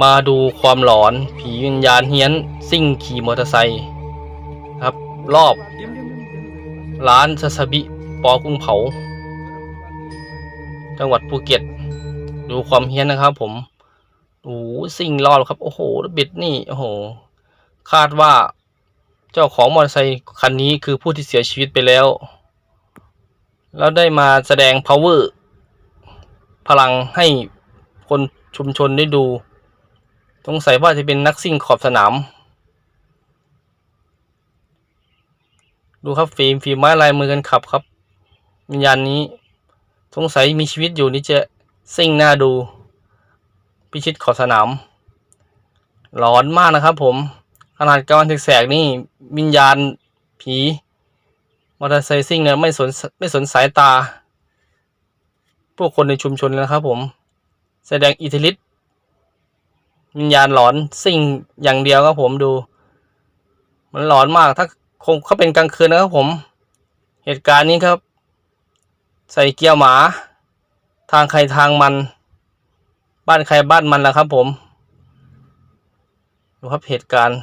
มาดูความหลอน ผีวิญญาณเฮี้ยน ซิ่งขี่มอเตอร์ไซค์ครับ รอบ ร้านซาซาบิ ปอกุ้งเผา จังหวัดภูเก็ต ดูความเฮี้ยนนะครับผมโอ้โหซิ่งรอบครับ โอ้โหบิดนี่ โอ้โห คาดว่า เจ้าของมอเตอร์ไซค์คันนี้คือผู้ที่เสียชีวิตไปแล้ว แล้วได้มาแสดง power พลังให้คนชุมชนได้ดู สงสัยว่าจะเป็นนักซิ่งขอบสนาม ดูครับฟิล์มฟิล์มไม้ลายมือกันขับครับวิญญาณนี้ สงสัยมีชีวิตอยู่นี่จะซิ่งหน้าดู พิชิตขอบสนามหลอนมากนะครับผม ขนาดกลางวันแสกนี่วิญญาณผีมอเตอร์ไซค์ซิ่งเนี่ยไม่สนไม่สนสายตา พวกคนในชุมชนนะครับผม แสดงอิทธิฤทธิ วิญญาณหลอนสิ่งอย่างเดียวครับผมดู มันหลอนมากถ้าคงเขาเป็นกลางคืนนะครับผม เหตุการณ์นี้ครับ ใส่เกียร์หมา ทางใครทางมัน บ้านใครบ้านมันแล้วครับผมดูครับเหตุการณ์